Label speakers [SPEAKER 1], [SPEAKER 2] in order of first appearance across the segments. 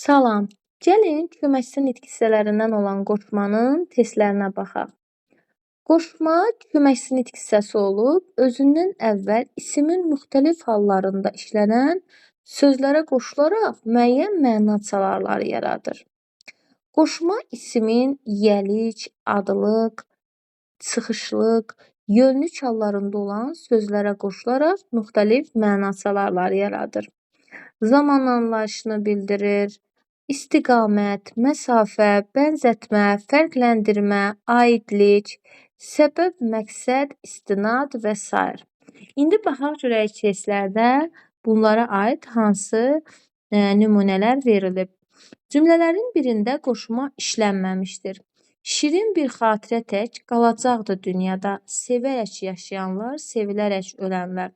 [SPEAKER 1] Salam, gəlin köməkçi nitq hissələrindən olan qoşmanın testlərinə baxaq. Qoşma köməkçi nitq hissəsi olub, özündən əvvəl isimin müxtəlif hallarında işlənən sözlərə qoşularaq müəyyən məna çalarları yaradır. Qoşma isimin yiyəlik, adlıq, çıxışlıq, yönlük hallarında olan sözlərə qoşularaq müxtəlif məna çalarları yaradır. Zaman anlayışını bildirir, istiqamət, məsafə, bənzətmə, fərqləndirmə, aidlik, səbəb, məqsəd, istinad və sair. İndi baxaq görək testlərdə bunlara aid hansı nümunələr verilib. Cümlələrin birində qoşma işlənməmişdir. Şirin bir xatirə tək qalacaqdı dünyada, sevərək yaşayanlar, sevilərək ölənlər.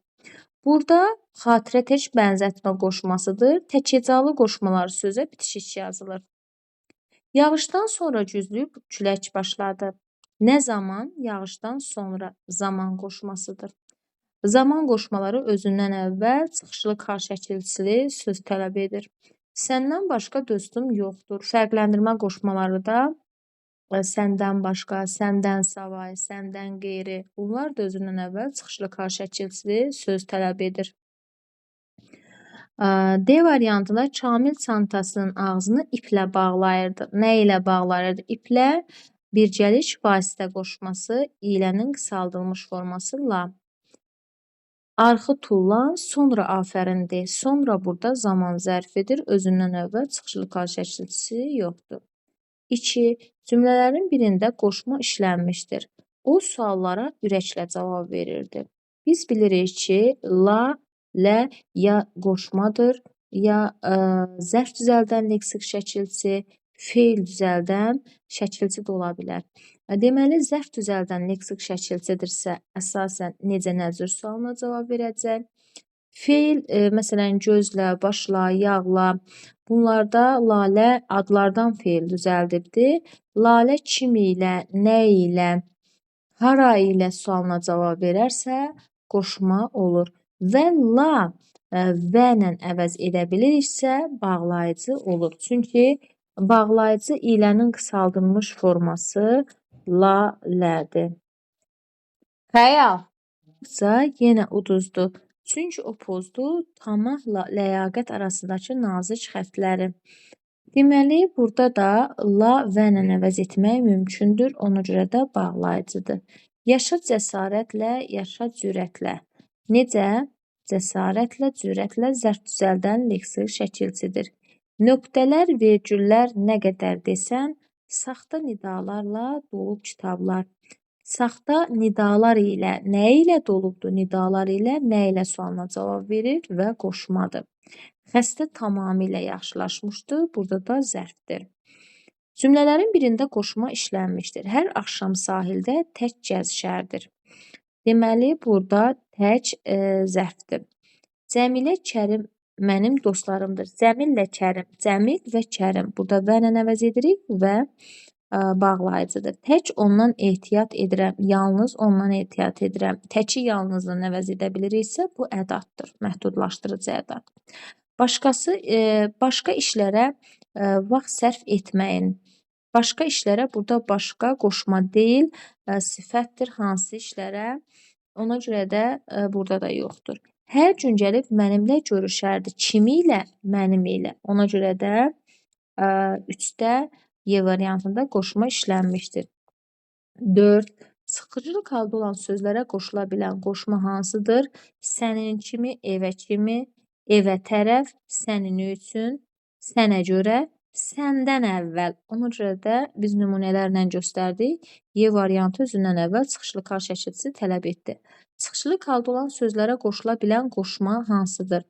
[SPEAKER 1] Burada xatirə tək bənzətmə qoşmasıdır. Təkhecalı qoşmalar sözə bitişik yazılır. Yağışdan sonra güclü külək başladı. Nə zaman? Yağışdan sonra zaman qoşmasıdır. Zaman qoşmaları özündən əvvəl çıxışlı karşıəkilçili söz tələb edir. Səndən başqa dostum yoxdur. Fərqləndirmə qoşmaları da səndən başqa, səndən savayı, səndən qeyri. Bunlar da özündən əvvəl çıxışlı karşıəkilçili söz tələb edir. D variantında Kamil çantasının ağzını iplə bağlayırdı. Nə ilə bağlayırdı? İplə bircəlik vasitə qoşması, ilənin qısaldılmış forması la. Arxı tullan, sonra afərin de. Sonra burada zaman zərfidir. Özündən əvvəl çıxışlı karşıəkilçisi yoxdur. 2. Cümlələrin birində qoşma işlənmişdir. O suallara ürəklə cavab verirdi. Biz bilirik ki, la lə ya qoşmadır, ya ə, zərf düzəldən leksik şəkilçi, feil düzəldən şəkilçi də ola bilər. Deməli, zərf düzəldən leksik şəkilçidirsə, əsasən necə nə cür sualına cavab verəcək? Feil, e, məsələn, gözlə, başla, yağla, bunlarda lalə adlardan feil düzəldibdir. Lalə kim ilə, nə ilə, hara ilə sualına cavab verərsə, qoşma olur və la və ilə əvəz edə biliriksə, bağlayıcı olur. Çünki bağlayıcı ilənin qısaldılmış forması la lədir. Xəyal. yenə uduzdu. Çünki o pozdu tamahla ləyaqət arasındakı nazik xəttləri. Deməli, burada da la və ilə əvəz etmək mümkündür. Ona görə də bağlayıcıdır. Yaşa cəsarətlə, yaşa cürətlə. Necə? Cəsarətlə, cürətlə zərf düzəldən leksik şəkilçidir. Nöqtələr, vergüllər nə qədər desən, saxta nidalarla dolub kitablar. Saxta nidalar ilə nə ilə dolubdur? Nidalar ilə nə ilə sualına cavab verir və qoşmadır. Xəstə tamamilə yaxşılaşmışdı. Burada da zərfdir. Cümlələrin birində qoşma işlənmişdir. Hər axşam sahildə tək gəzişərdir. Deməli, burada tək e, zərfdir. Cəmilə, Kərim mənim dostlarımdır. Cəmillə Kərim, Cəmil və Kərim. Burada və ilə əvəz edirik və bağlayıcıdır. Tək ondan ehtiyat edirəm, yalnız ondan ehtiyat edirəm. Təki yalnızla əvəz edə biliriksə, bu ədatdır, məhdudlaşdırıcı ədat. Başqası e, başqa işlərə e, vaxt sərf etməyin. Başqa işlərə burada başqa qoşma deyil, ə, sifətdir hansı işlərə. Ona görə də burada da yoxdur. Hər gün gəlib mənimlə görüşərdi. Kimi ilə? Mənim ilə. Ona görə də ə, 3-də Y variantında qoşma işlənmişdir. 4. Sıxıcılıq halda olan sözlərə qoşula bilən qoşma hansıdır? Sənin kimi, evə kimi, evə tərəf, sənin üçün, sənə görə, səndən əvvəl. Ona görə də biz nümunələrlə göstərdik. Y variantı özündən əvvəl çıxışlı karşılaşıcısı tələb etdi. Çıxışlı halda olan sözlərə qoşula bilən qoşma hansıdır?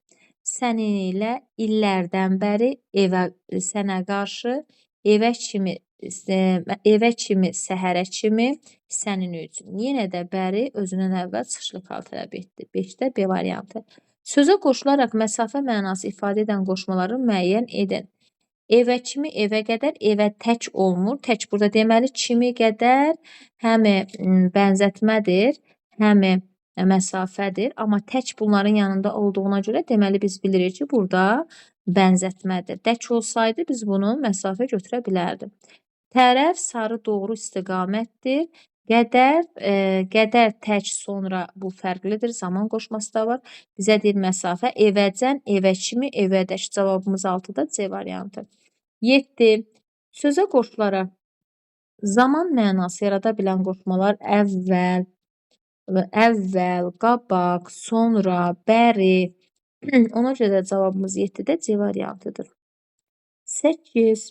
[SPEAKER 1] Sənin ilə illərdən bəri evə sənə qarşı evə kimi evə kimi, səhərə kimi, sənin üçün. Yenə də bəri özündən əvvəl çıxışlı hal tələb etdi. 5-də B variantı. Sözə qoşularaq məsafə mənası ifadə edən qoşmaları müəyyən edin. Evə kimi, evə qədər, evə tək olmur. Tək burada deməli kimi qədər həm bənzətmədir, həm məsafədir. Amma tək bunların yanında olduğuna görə deməli biz bilirik ki, burada bənzətmədir. Dək olsaydı biz bunu məsafə götürə bilərdik. Tərəf sarı doğru istiqamətdir. Qədər, e, qədər tək sonra bu fərqlidir. Zaman qoşması da var. Bizə deyir məsafə evəcən, evə kimi, evədək. Cavabımız 6-da C variantı. 7. Sözə qoşularaq zaman mənası yarada bilən qoşmalar əvvəl, və əvvəl, qabaq, sonra, bəri. Ona görə də cavabımız 7-də C variantıdır. 8.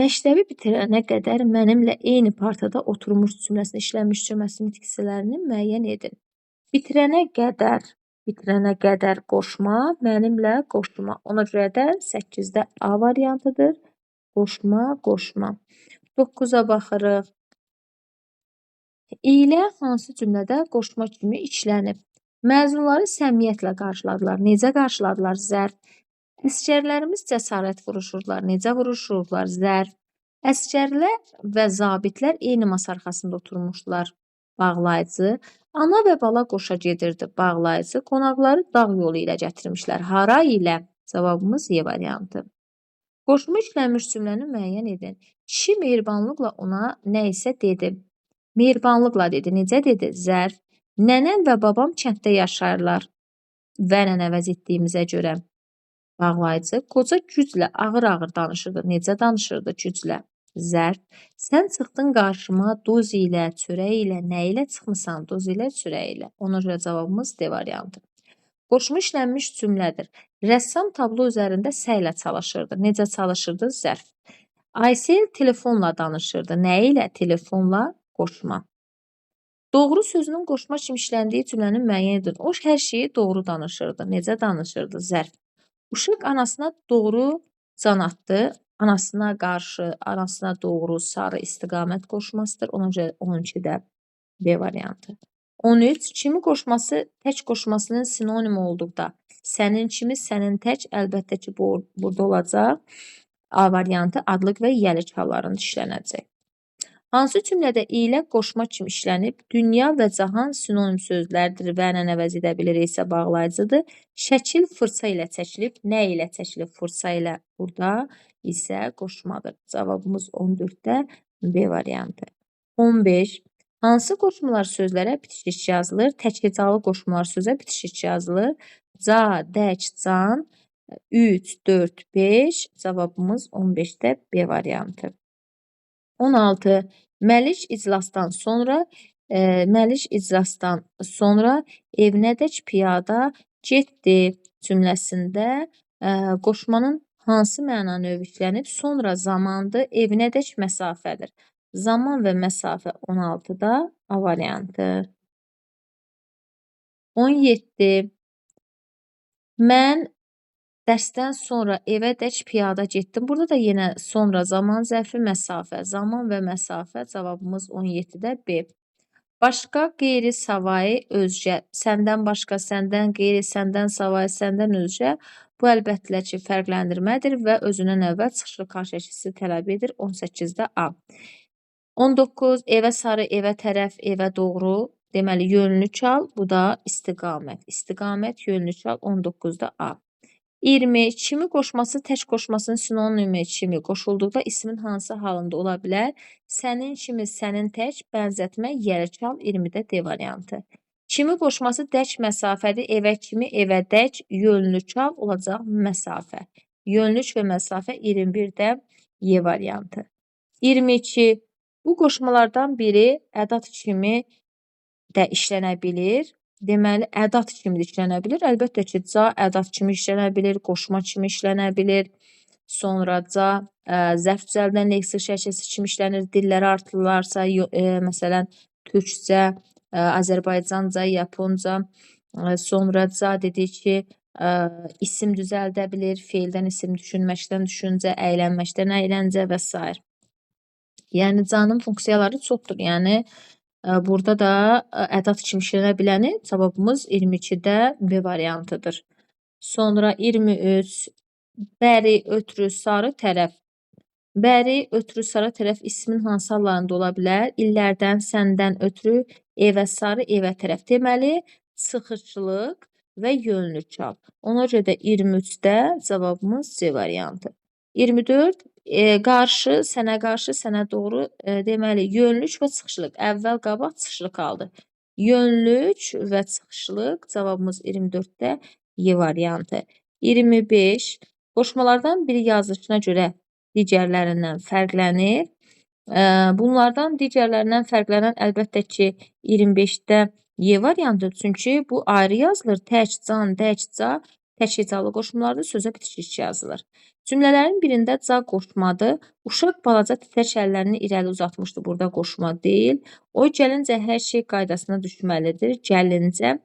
[SPEAKER 1] Məktəbi bitirənə qədər mənimlə eyni partada oturmuş cümləsində işlənmiş cümləsi mitkisilərini müəyyən edin. Bitirənə qədər, bitirənə qədər qoşma, mənimlə qoşma. Ona görə də 8-də A variantıdır. Qoşma, qoşma. 9-a baxırıq. ilə hansı cümlədə qoşma kimi işlənib? Məzunları səmimiyyətlə qarşıladılar. Necə qarşıladılar? Zərf. Əsgərlərimiz cəsarət vuruşurdular. Necə vuruşurdular? Zərf. Əsgərlər və zabitlər eyni masa arxasında oturmuşdular. Bağlayıcı. Ana və bala qoşa gedirdi. Bağlayıcı qonaqları dağ yolu ilə gətirmişlər. Hara ilə? Cavabımız E variantı. Qoşma işlənmiş cümləni müəyyən edin. Kişi mehribanlıqla ona nə isə dedi. Mehribanlıqla dedi. Necə dedi? Zərf. Nənəm və babam kənddə yaşayırlar. Və nənə vəz etdiyimizə görə. Bağlayıcı qoca güclə ağır-ağır danışırdı. Necə danışırdı güclə? Zərf. Sən çıxdın qarşıma duz ilə, çörək ilə, nə ilə çıxmısan? Duz ilə, çörək ilə. Ona görə cavabımız D variantı. Qoşma işlənmiş cümlədir. Rəssam tablo üzərində səylə çalışırdı. Necə çalışırdı? Zərf. Aysel telefonla danışırdı. Nə ilə? Telefonla qoşma. Doğru sözünün qoşma kimi işləndiyi cümləni müəyyən edin. O hər şeyi doğru danışırdı. Necə danışırdı? Zərf. Uşaq anasına doğru can atdı. Anasına qarşı, anasına doğru sarı istiqamət qoşmasıdır. Ona görə 12-də B variantı. 13. Kimi qoşması tək qoşmasının sinonim olduqda sənin kimi, sənin tək əlbəttə ki, bu burada olacaq. A variantı adlıq və yəlik hallarında işlənəcək. Hansı cümlədə ilə qoşma kimi işlənib? Dünya və cahan sinonim sözlərdir və ənənə əvəz edə biliriksə bağlayıcıdır. Şəkil fırça ilə çəkilib. Nə ilə çəkilib fırça ilə? Burada isə qoşmadır. Cavabımız 14-də B variantı. 15. Hansı qoşmalar sözlərə bitişik yazılır? Təkhecalı qoşmalar sözə bitişik yazılır. Ca, dək, can, 3, 4, 5. Cavabımız 15-də B variantı. 16. Məlik iclasdan sonra e, Məlik iclasdan sonra evinədək piyada getdi cümləsində e, qoşmanın hansı məna növü işlənib? Sonra zamandır, evinədək məsafədir. Zaman və məsafə 16-da A variantı. 17. Mən Dərsdən sonra evədək piyada getdim. Burada da yenə sonra zaman zərfi, məsafə. Zaman və məsafə cavabımız 17-də B. Başqa, qeyri, savayı, özgə. Səndən başqa, səndən qeyri, səndən savayı, səndən özgə. Bu əlbəttə ki, fərqləndirmədir və özündən əvvəl çıxışlı karşı əksisi tələb edir. 18-də A. 19. Evə sarı, evə tərəf, evə doğru. Deməli, yönlü çal. Bu da istiqamət. İstiqamət, yönlü çal. 19-da A. 20. Kimi qoşması tək qoşmasının sinonimi kimi qoşulduqda ismin hansı halında ola bilər? Sənin kimi, sənin tək, bənzətmə, yərəçal 20-də D variantı. Kimi qoşması dək məsafədir, evə kimi, evə dək, yönlü çal olacaq məsafə. Yönlük və məsafə 21-də Y variantı. 22. Bu qoşmalardan biri ədat kimi də işlənə bilir. Deməli, ədat kimi də işlənə bilir. Əlbəttə ki, ca ədat kimi işlənə bilir, qoşma kimi işlənə bilir. Sonra ca ə, zərf düzəldən leksik şəkilsi kimi işlənir. Dilləri artırılarsa, e, məsələn, türkcə, ə, Azərbaycanca, yaponca, ə, sonra ca dedik ki, ə, isim düzəldə bilir, feildən isim, düşünməkdən düşüncə, əylənməkdən əyləncə və s. Yəni canın funksiyaları çoxdur. Yəni Burada da ədat kimi işlənə biləni cavabımız 22-də B variantıdır. Sonra 23 bəri, ötrü, sarı tərəf. Bəri, ötrü, sarı tərəf ismin hansı hallarında ola bilər? İllərdən, səndən ötrü, evə sarı, evə tərəf. Deməli, sıxıcılıq və yönlü çal. Ona görə də 23-də cavabımız C variantı. 24 e, qarşı, sənə qarşı, sənə doğru e, deməli yönlük və çıxışlıq. Əvvəl qabaq çıxışlıq qaldı. Yönlük və çıxışlıq cavabımız 24-də Y variantı. 25 qoşmalardan biri yazılışına görə digərlərindən fərqlənir. Ə, Bunlardan digərlərindən fərqlənən əlbəttə ki 25-də Y variantı çünki bu ayrı yazılır. Tək, can, tək, ca, tək hecalı qoşmalarda sözə bitişik yazılır. Cümlələrin birində ca qoşmadır. Uşaq balaca titək əllərini irəli uzatmışdı. Burada qoşma deyil. O gəlincə hər şey qaydasına düşməlidir. Gəlincə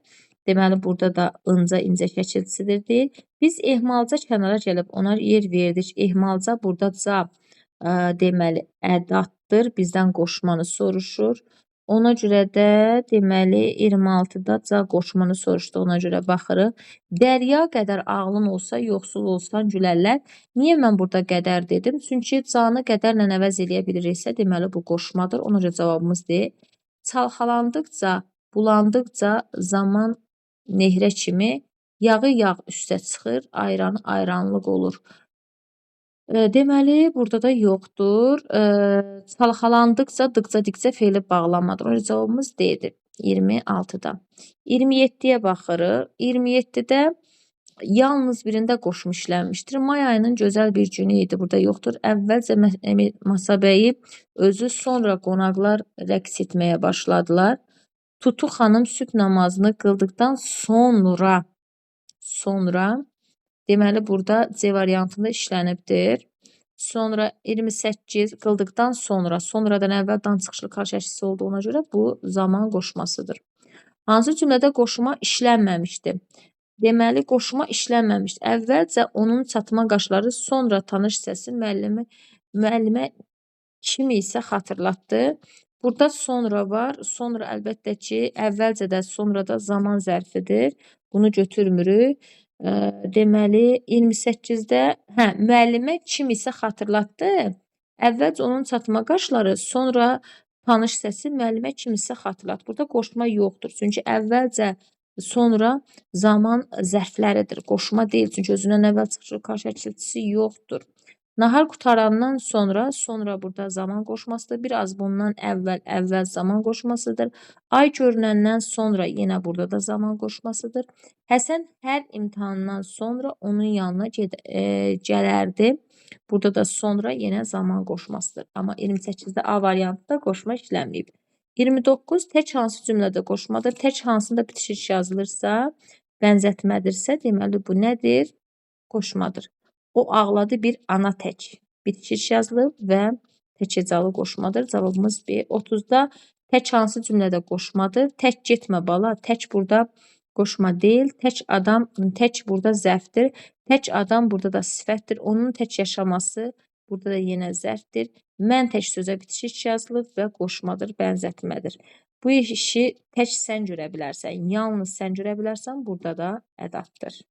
[SPEAKER 1] Deməli, burada da ınca incə şəkilçisidir deyil. Biz ehmalca kənara gəlib ona yer verdik. Ehmalca burada ca ə, deməli ədatdır. Bizdən qoşmanı soruşur. Ona görə də deməli 26-da ca qoşmanı soruşdu. Ona görə baxırıq. Dərya qədər ağlın olsa, yoxsul olsan gülərlər. Niyə mən burada qədər dedim? Çünki canı qədərlə əvəz eləyə biliriksə, deməli bu qoşmadır. Ona görə cavabımız D. Çalxalandıqca, bulandıqca zaman nehrə kimi yağı yağ üstə çıxır, ayranı ayranlıq olur. Deməli, burada da yoxdur. Çalxalandıqca, dıqca, dikcə feili bağlamadır. O cavabımız D-dir. 26-da. 27-yə baxırıq. 27-də yalnız birində qoşma işlənmişdir. May ayının gözəl bir günü idi. Burada yoxdur. Əvvəlcə Masabəyi özü, sonra qonaqlar rəqs etməyə başladılar. Tutu xanım sübh namazını qıldıqdan sonra sonra deməli burada C variantında işlənibdir. Sonra 28 qıldıqdan sonra, sonradan əvvəl dan çıxışlı karşılaşıcısı olduğuna görə bu zaman qoşmasıdır. Hansı cümlədə qoşma işlənməmişdi? Deməli, qoşma işlənməmişdi. Əvvəlcə onun çatma qaşları, sonra tanış səsi müəllimi müəllimə kimi isə xatırlatdı. Burada sonra var. Sonra əlbəttə ki, əvvəlcə də, sonra da zaman zərfidir. Bunu götürmürük. Deməli 28-də hə, müəllimə kim isə xatırlatdı. Əvvəlcə onun çatma qaşları, sonra tanış səsi müəllimə kim isə xatırlat. Burada qoşma yoxdur. Çünki əvvəlcə sonra zaman zərfləridir. Qoşma deyil. Çünki özündən əvvəl çıxışı karşılaşıcısı yoxdur. Nahar qutarandan sonra, sonra burada zaman qoşmasıdır. Biraz bundan əvvəl, əvvəl zaman qoşmasıdır. Ay görünəndən sonra yenə burada da zaman qoşmasıdır. Həsən hər imtahandan sonra onun yanına ged e, gələrdi. Burada da sonra yenə zaman qoşmasıdır. Amma 28-də A variantında qoşma işlənməyib. 29 tək hansı cümlədə qoşmadır? Tək hansında bitişik yazılırsa, bənzətmədirsə, deməli bu nədir? Qoşmadır. O ağladı bir ana tək. Bitkiş yazılıb və tək-hecalı qoşmadır. Cavabımız B. 30-da tək hansı cümlədə qoşmadır? Tək getmə bala. Tək burada qoşma deyil. Tək adam, tək burada zərfdir. Tək adam burada da sifətdir. Onun tək yaşaması burada da yenə zərfdir. Mən tək sözə bitişik yazılıb və qoşmadır, bənzətmədir. Bu işi tək sən görə bilərsən, yalnız sən görə bilərsən, burada da ədatdır.